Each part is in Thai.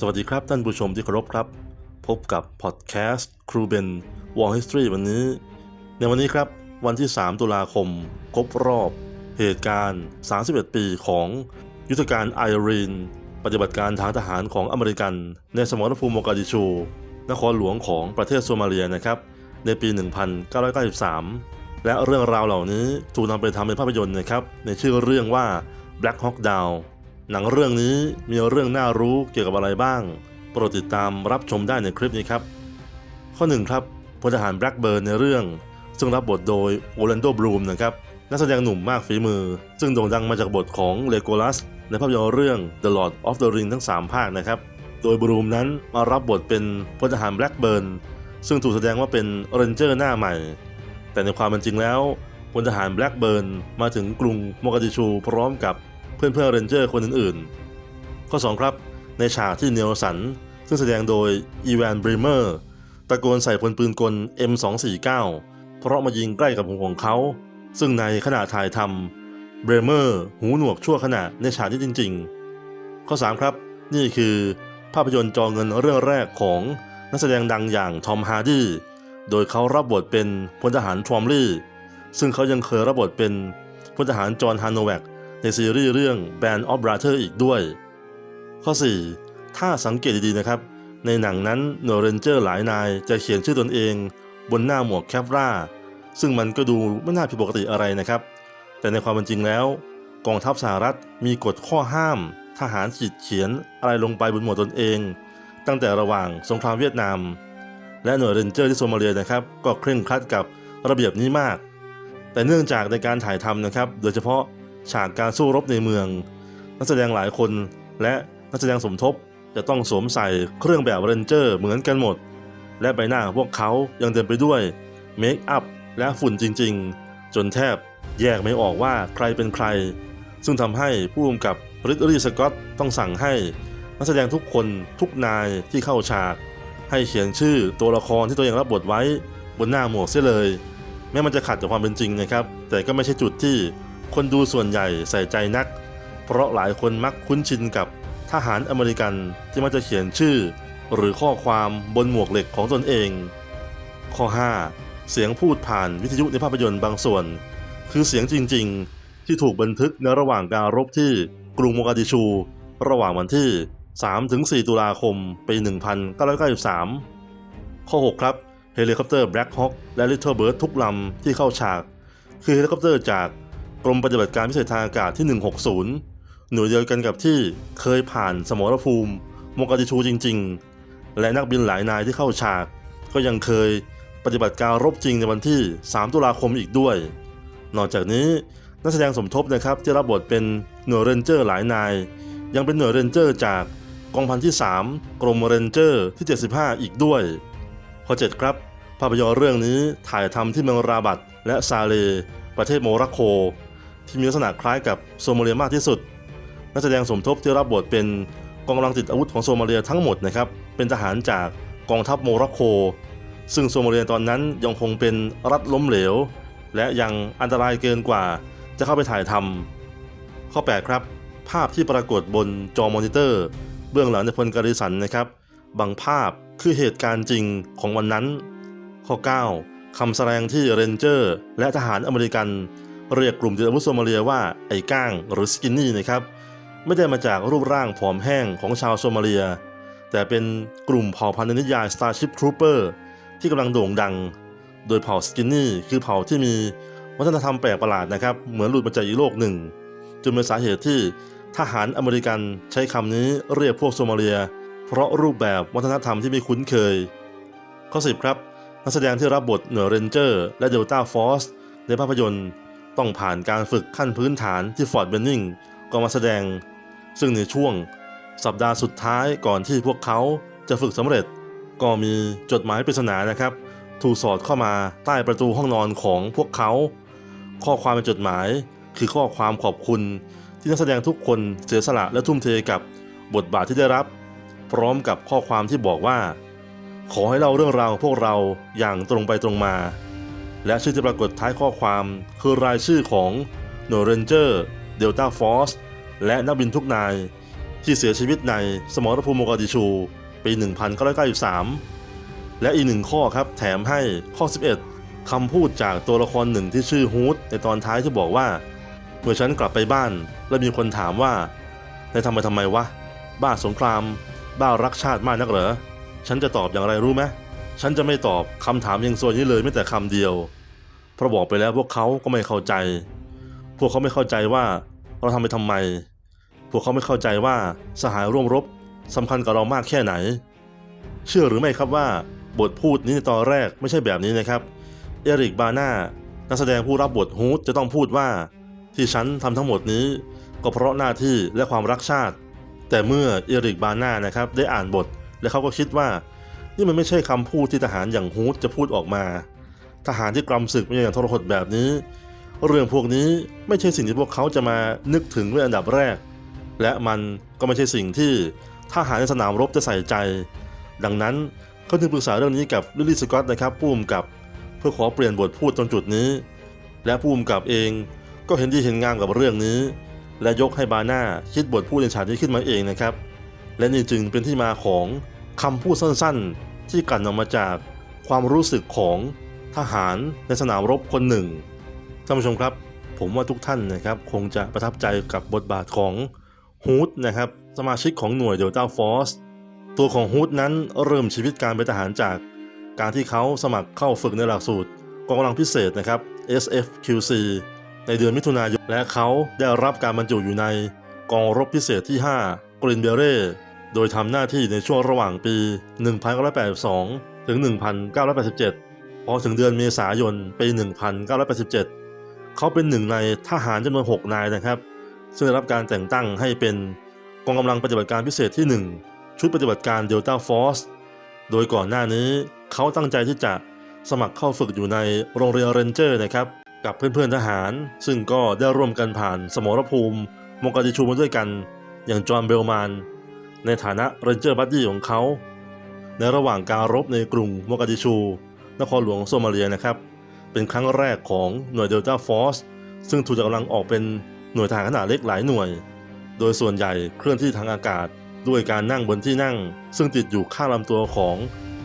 สวัสดีครับท่านผู้ชมที่เคารพครับ พบกับพอดแคสต์ครูเบนวอลฮิสตรีวันนี้ ในวันนี้ครับวันที่ 3 ตุลาคม ครบรอบเหตุการณ์ 31 ปีของยุทธการไอรีน ปฏิบัติการทางทหารของอเมริกัน ในสมรภูมิโมกาดิชู นครหลวงของประเทศโซมาเลียนะครับ ในปี 1993 และเรื่องราวเหล่านี้ถูกนำไปทำเป็นภาพยนตร์นะครับ ในชื่อเรื่องว่า Black Hawk Down หนังเรื่องนี้มีเรื่องน่ารู้เกี่ยวกับอะไรบ้าง โปรดติดตามรับชมได้ในคลิปนี้ครับ ข้อ1ครับพลทหารแบล็กเบิร์นในเรื่อง ซึ่งรับบทโดยโอแลนโดบลูมนะครับนักแสดงหนุ่มมากฝีมือ ซึ่งโด่งดังมาจากบทของเลโกลัสในภาพยนตร์เรื่อง The Lord of the Ring ทั้ง 3 ภาคนะครับ โดยบรูมนั้นมารับบทเป็นพลทหารแบล็กเบิร์นซึ่งถูกแสดงว่าเป็นเรนเจอร์หน้าใหม่ แต่ในความเป็นจริงแล้วพลทหารแบล็กเบิร์นมาถึงกรุงโมกาดิชูพร้อมกับ เพื่อนเพื่อนเรนเจอร์คนอื่นๆ ข้อ 2 ครับ ในฉากที่เนลสัน ซึ่งแสดงโดยอีแวนบริเมอร์ตะโกนใส่พลปืนกล M249 เพราะมายิงใกล้กับหูของเขา ซึ่งในขณะถ่ายทำเบรเมอร์หูหนวกชั่วขณะในฉากที่จริง ๆ ข้อ 3 ครับ นี่คือภาพยนตร์จอเงินเรื่องแรกของนักแสดงดังอย่างทอมฮาร์ดี้โดยเขารับบทเป็นพลทหารทรอมลี่ ซึ่งเขายังเคยรับบทเป็นพลทหารจอห์นฮานโนแวก ในซีรีส์เรื่อง Band of Brothers อีกด้วย ข้อ 4 ถ้าสังเกตดีๆนะครับ ในหนังนั้นหน่วยเรนเจอร์หลายนายจะเขียนชื่อตนเอง บนหน้าหมวกแคปราซึ่งมันก็ดูไม่น่าผิดปกติอะไรนะครับ แต่ในความเป็นจริงแล้ว กองทัพสหรัฐมีกฎข้อห้าม ทหารขีดเขียนอะไรลงไปบนหมวกตนเอง ตั้งแต่ระหว่างสงครามเวียดนาม และหน่วยเรนเจอร์ที่โซมาเลียนะครับ ก็เคร่งครัดกับระเบียบนี้มาก แต่เนื่องจากในการถ่ายทำนะครับ โดยเฉพาะ ฉากการสู้รบในเมือง นักแสดงหลายคนและนักแสดงสมทบจะต้องสวมใส่เครื่องแบบเรนเจอร์เหมือนกันหมด และใบหน้าพวกเขายังเต็มไปด้วยเมคอัพและฝุ่นจริง ๆ จนแทบแยกไม่ออกว่าใครเป็นใคร ซึ่งทำให้ผู้กำกับริดรีสกอตต้องสั่งให้นักแสดงทุกคนทุกนายที่เข้าฉาก ให้เขียนชื่อตัวละครที่ตัวเองรับบทไว้บนหน้าหมวกเสียเลย แม้มันจะขัดกับความเป็นจริงนะครับ แต่ก็ไม่ใช่จุดที่ คนดูส่วนใหญ่ใส่ใจนัก เพราะหลายคนมักคุ้นชินกับทหารอเมริกันที่มักจะเขียนชื่อ หรือข้อความบนหมวกเหล็กของตนเอง ข้อ 5 เสียงพูดผ่านวิทยุในภาพยนตร์บางส่วน คือเสียงจริงๆ ที่ถูกบันทึกในระหว่างการรบที่กรุงโมกาดิชู ระหว่างวันที่ 3-4 ตุลาคมปี1993 ข้อ 6 ครับเฮลิคอปเตอร์ Black Hawk และ Little Bird ทุกลำที่เข้าฉาก คือเฮลิคอปเตอร์จาก กรมปฏิบัติการพิเศษทางอากาศที่ 160 หน่วยเดียวกันกับที่เคยผ่านสมรภูมิมกาดิชูจริง ๆ และนักบินหลายนายที่เข้าฉาก ก็ยังเคยปฏิบัติการรบจริงในวันที่ 3 ตุลาคมอีกด้วย นอกจากนี้นักแสดงสมทบนะครับที่รับบทเป็นหน่วยเรนเจอร์หลายนาย ยังเป็นหน่วยเรนเจอร์จากกองพันที่ 3 กรมเรนเจอร์ที่ 75 อีกด้วย ข้อ 7 ครับ ภาพยนตร์เรื่องนี้ถ่ายทำที่เมืองราบัตและซาเล ประเทศโมร็อกโก ที่มีลักษณะคล้ายกับโซมาเลียมากที่สุด นักแสดงสมทบที่รับบทเป็นกองกำลังติดอาวุธของโซมาเลียทั้งหมดนะครับ เป็นทหารจากกองทัพโมร็อกโก ซึ่งโซมาเลียตอนนั้นยังคงเป็นรัฐล้มเหลว และยังอันตรายเกินกว่าจะเข้าไปถ่ายทำข้อ 8 ครับ ภาพที่ปรากฏบนจอมอนิเตอร์ เบื้องหลังในพลการิสันนะครับ บางภาพคือเหตุการณ์จริงของวันนั้น ข้อ 9คำแสดงที่เรนเจอร์ และทหารอเมริกัน เรียกกลุ่มติดอาวุธโซมาเลียว่าไอ้ก้างหรือสกินนี่นะครับไม่ได้มาจากรูปร่างผอมแห้งของชาวโซมาเลีย แต่เป็นกลุ่มเผ่าพันธุ์ในนิยาย Starship Trooper ที่กำลังโด่งดัง โดยเผ่าสกินนี่คือเผ่าที่มีวัฒนธรรมแปลกประหลาดนะครับ เหมือนหลุดมาจากอีกโลกหนึ่งจนเป็นสาเหตุที่ทหารอเมริกันใช้คำนี้เรียกพวกโซมาเลีย เพราะรูปแบบวัฒนธรรมที่ไม่คุ้นเคย ข้อ10ครับนักแสดงที่รับบทเหน่วยเรนเจอร์และเดลต้าฟอร์สในภาพยนตร์ ต้องผ่านการฝึกขั้นพื้นฐานที่ฟอร์ดเบนนิงก่อนมาแสดง ซึ่งในช่วงสัปดาห์สุดท้ายก่อนที่พวกเขาจะฝึกสำเร็จ ก็มีจดหมายปริศนานะครับ ถูกสอดเข้ามาใต้ประตูห้องนอนของพวกเขา ข้อความในจดหมายคือข้อความขอบคุณที่นักแสดงทุกคนเสียสละและทุ่มเทกับบทบาทที่ได้รับ พร้อมกับข้อความที่บอกว่า ขอให้เล่าเรื่องราวของพวกเราอย่างตรงไปตรงมา และชื่อที่ปรากฏท้ายข้อความคือรายชื่อของหน่วยเรนเจอร์เดลต้าฟอร์สและนักบินทุกนาย ที่เสียชีวิตในสมรภูมิโมกาดิชู ปี 1993 และอีกหนึ่งข้อครับแถมให้ข้อ 11 คำพูดจากตัวละครหนึ่งที่ชื่อฮูดในตอนท้ายที่บอกว่า เมื่อฉันกลับไปบ้าน แล้วมีคนถามว่าในทำไปทำไมวะ บ้าสงคราม บ้ารักชาติมากนักเหรอ ฉันจะตอบอย่างไรรู้ไหมฉันจะไม่ตอบคำถามยังโซนนี้เลยไม่แต่คำเดียว เพราะบอกไปแล้วพวกเขาก็ไม่เข้าใจ พวกเขาไม่เข้าใจว่าเราทำไปทำไม พวกเขาไม่เข้าใจว่าสหายร่วมรบสำคัญกับเรามากแค่ไหน เชื่อหรือไม่ครับว่าบทพูดนี้ในตอนแรกไม่ใช่แบบนี้นะครับ เอริกบาน่านักแสดงผู้รับบทฮูดจะต้องพูดว่า ที่ฉันทำทั้งหมดนี้ ก็เพราะหน้าที่และความรักชาติ แต่เมื่อเอริกบาน่านะครับได้อ่านบท และเขาก็คิดว่า นี่มันไม่ใช่คำพูดที่ทหารอย่างฮูดจะพูดออกมา ทหารที่กรำศึกมาอย่างทรหดแบบนี้ เรื่องพวกนี้ไม่ใช่สิ่งที่พวกเขาจะมานึกถึงเป็นอันดับแรก และมันก็ไม่ใช่สิ่งที่ทหารในสนามรบจะใส่ใจ ดังนั้นเขาจึงปรึกษาเรื่องนี้กับลิลลี่สกอตนะครับผู้กำกับเพื่อขอเปลี่ยนบทพูดตรงจุดนี้ และผู้กำกับเองก็เห็นดีเห็นงามกับเรื่องนี้ และยกให้บาน่าคิดบทพูดในฉากนี้ขึ้นมาเองนะครับ และนี่จึงเป็นที่มาของคำพูดสั้นๆ ที่กลั่นออกมาจากความรู้สึกของ ทหารในสนามรบคนหนึ่งท่านผู้ชมครับ ผมว่าทุกท่านนะครับคงจะประทับใจกับบทบาทของฮูดนะครับสมาชิกของหน่วยเดลต้าฟอร์สตัวของฮูดนั้นเริ่มชีวิตการเป็นทหารจากการที่เขาสมัครเข้าฝึกในหลักสูตรกองกำลังพิเศษนะครับ SFQC ในเดือนมิถุนายน และเขาได้รับการบรรจุอยู่ในกองรบพิเศษที่ 5 กรินเบเร่โดยทำหน้าที่ในช่วงระหว่างปี 1982 ถึง 1987 พอถึงเดือนเมษายนปี 1987 เขาเป็นหนึ่งในทหารจำนวน 6 นายนะครับ ซึ่งได้รับการแต่งตั้งให้เป็นกองกำลังปฏิบัติการพิเศษที่ 1 ชุดปฏิบัติการเดลต้าฟอร์สโดยก่อนหน้านี้เขาตั้งใจที่จะสมัครเข้าฝึกอยู่ในโรงเรียนเรนเจอร์นะครับกับเพื่อนๆทหาร ซึ่งก็ได้ร่วมกันผ่านสมรภูมิโมกาดิชูมาด้วยกัน อย่างจอห์นเบลแมนในฐานะเรนเจอร์บัดดี้ของเขา ในระหว่างการรบในกรุงโมกาดิชู นครหลวงโซมาเลียนะครับ เป็นครั้งแรกของหน่วยเดลต้าฟอร์สซึ่งถูกกำลังออกเป็นหน่วยทหารขนาดเล็กหลายหน่วย โดยส่วนใหญ่เคลื่อนที่ทางอากาศด้วยการนั่งบนที่นั่ง ซึ่งติดอยู่ข้างลำตัวของ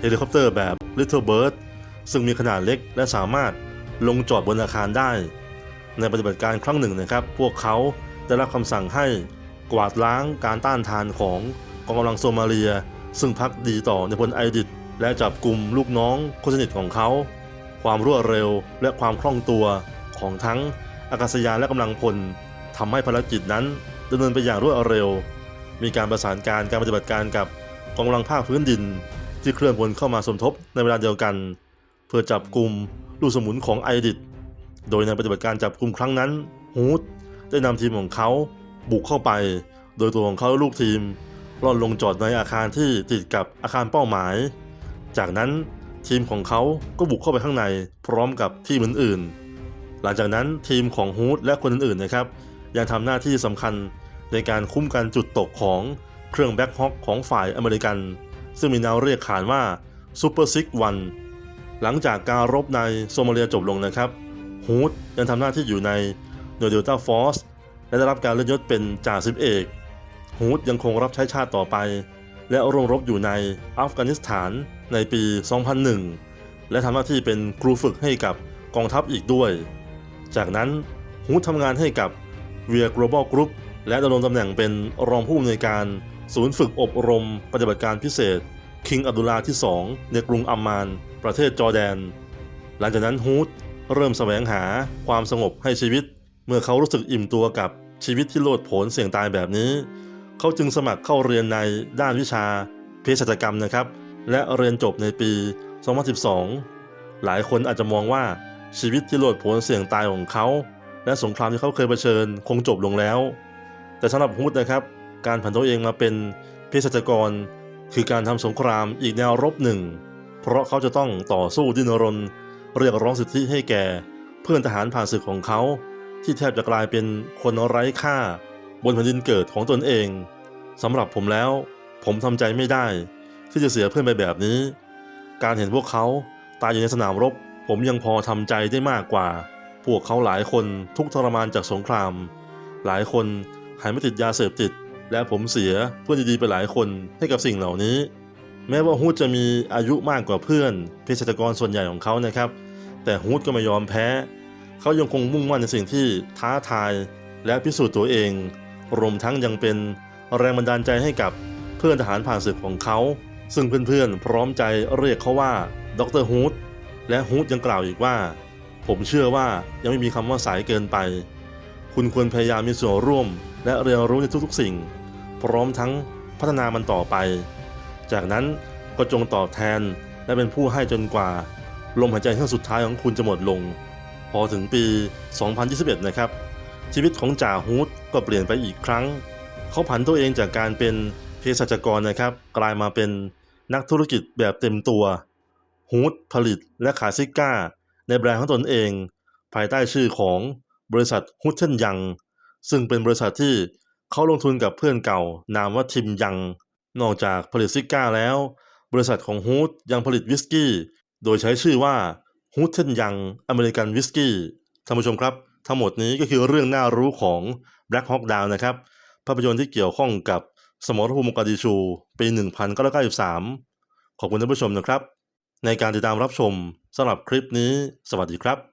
เฮลิคอปเตอร์แบบ Little Bird ซึ่งมีขนาดเล็กและสามารถลงจอดบนอาคารได้ ในปฏิบัติการครั้งหนึ่งนะครับ พวกเขาได้รับคำสั่งให้กวาดล้างการต้านทานของกองกำลังโซมาเลีย ซึ่งพักดีต่อในพลไอดิต และจับกลุ่มลูกน้องคนสนิทของเขา ความรวดเร็วและความคล่องตัวของทั้งอากาศยานและกำลังพลทำให้ภารกิจนั้นดำเนินไปอย่างรวดเร็ว มีการประสานการการปฏิบัติการกับกองกำลังภาคพื้นดิน ที่เคลื่อนพลเข้ามาสมทบในเวลาเดียวกัน เพื่อจับกลุ่มลูกสมุนของไอดิตโดยในปฏิบัติการจับกลุ่มครั้งนั้นฮูดได้นำทีมของเขาบุกเข้าไป โดยตัวของเขาและลูกทีมล่อนลงจอดในอาคารที่ติดกับอาคารเป้าหมาย จากนั้นทีมของเขาก็บุกเข้าไปข้างในพร้อมกับทีมอื่นๆ หลังจากนั้นทีมของฮูดและคนอื่นๆนะครับยังทำหน้าที่สำคัญในการคุ้มกันจุดตกของเครื่องแบ็คฮอคของฝ่ายอเมริกัน ซึ่งมีแนวเรียกขานว่าซูเปอร์ซิกวันหลังจากการรบในโซมาเลียจบลงนะครับฮูดยังทำหน้าที่อยู่ในหน่วยเดลต้าฟอร์สและได้รับการเลื่อนยศเป็นจ่าสิบเอกฮูดยังคงรับใช้ชาติต่อไป และร่วมรบอยู่ในอัฟกานิสถาน ในปี 2001 และทำหน้าที่เป็นครูฝึกให้กับกองทัพอีกด้วย จากนั้นฮูดทำงานให้กับ v ีย Global Group และดำรงตำแหน่งเป็นรองผู้อำนวยการศูนย์ฝึกอบรมปฏิบัติการพิเศษ คิงอับดุลาที่ 2 ในกรุงอัมมาน ประเทศจอร์แดน หลังจากนั้นฮูดเริ่มแสวงหาความสงบให้ชีวิต เมื่อเขารู้สึกอิ่มตัวกับชีวิตที่โลดโผนเสี่ยงตายแบบนี้ เขาจึงสมัครเข้าเรียนในด้านวิชาเภสัชกรรมนะครับ และเรียนจบในปี 2012 หลายคนอาจจะมองว่าชีวิตที่โลดโผนเสี่ยงตายของเขา และสงครามที่เขาเคยเผชิญคงจบลงแล้ว แต่สำหรับฮูดนะครับ การผันตัวเองมาเป็นเภสัชกร คือการทำสงครามอีกแนวรบหนึ่ง เพราะเขาจะต้องต่อสู้ดิ้นรน เรียกร้องสิทธิให้แก่ เพื่อนทหารผ่านศึกของเขา ที่แทบจะกลายเป็นคนไร้ค่า บนแผ่นดินเกิดของตนเองสำหรับผมแล้ว ผมทำใจไม่ได้ ที่จะเสียเพื่อนไปแบบนี้ การเห็นพวกเขาตายอยู่ในสนามรบ ผมยังพอทำใจได้มากกว่า พวกเขาหลายคนทุกทรมานจากสงคราม หลายคนหายไม่ติดยาเสพติด และผมเสียเพื่อนดีๆไปหลายคนให้กับสิ่งเหล่านี้ แม้ว่าฮูดจะมีอายุมากกว่าเพื่อนเภสัชกรส่วนใหญ่ของเขานะครับ แต่ฮูดก็ไม่ยอมแพ้ เขายังคงมุ่งมั่นในสิ่งที่ท้าทายและพิสูจน์ตัวเอง รวมทั้งยังเป็นแรงบันดาลใจให้กับเพื่อนทหารผ่านศึกของเขา ซึ่งเพื่อนๆ พร้อมใจเรียกเขาว่าดรฮูดและฮูดยังกล่าวอีกว่า ผมเชื่อว่ายังไม่มีคำว่าสายเกินไป คุณควรพยายามมีส่วนร่วม และเรียนรู้ในทุกๆสิ่ง พร้อมทั้งพัฒนามันต่อไป จากนั้นก็จงตอบแทนและเป็นผู้ให้จนกว่า ลมหายใจครื่องสุดท้ายของคุณจะหมดลง พอถึงปี 2021 นะครับ ชีวิตของจ่าฮูดก็เปลี่ยนไปอีกครั้ง เขาผันตัวเองจากการเป็นเภสัชกรนะครับ กลายมาเป็น นักธุรกิจแบบเต็มตัวฮูดผลิตและขายซิก้า ในแบรนด์ของตนเอง ภายใต้ชื่อของบริษัทฮุตเทนยัง ซึ่งเป็นบริษัทที่เขาลงทุนกับเพื่อนเก่า นามว่าทิมยัง นอกจากผลิตซิก้าแล้ว บริษัทของฮูดยังผลิตวิสกี้ โดยใช้ชื่อว่าฮูดเทนยังอเมริกันวิสกี้ท่านผู้ชมครับ ทั้งหมดนี้ก็คือเรื่องน่ารู้ของ Black Hawk Down นะครับภาพยนตร์ที่เกี่ยวข้องกับ สมรภูมิมกาดิชู ปี 1993 ขอบคุณท่านผู้ชมนะครับ ในการติดตามรับชมสำหรับคลิปนี้ สวัสดีครับ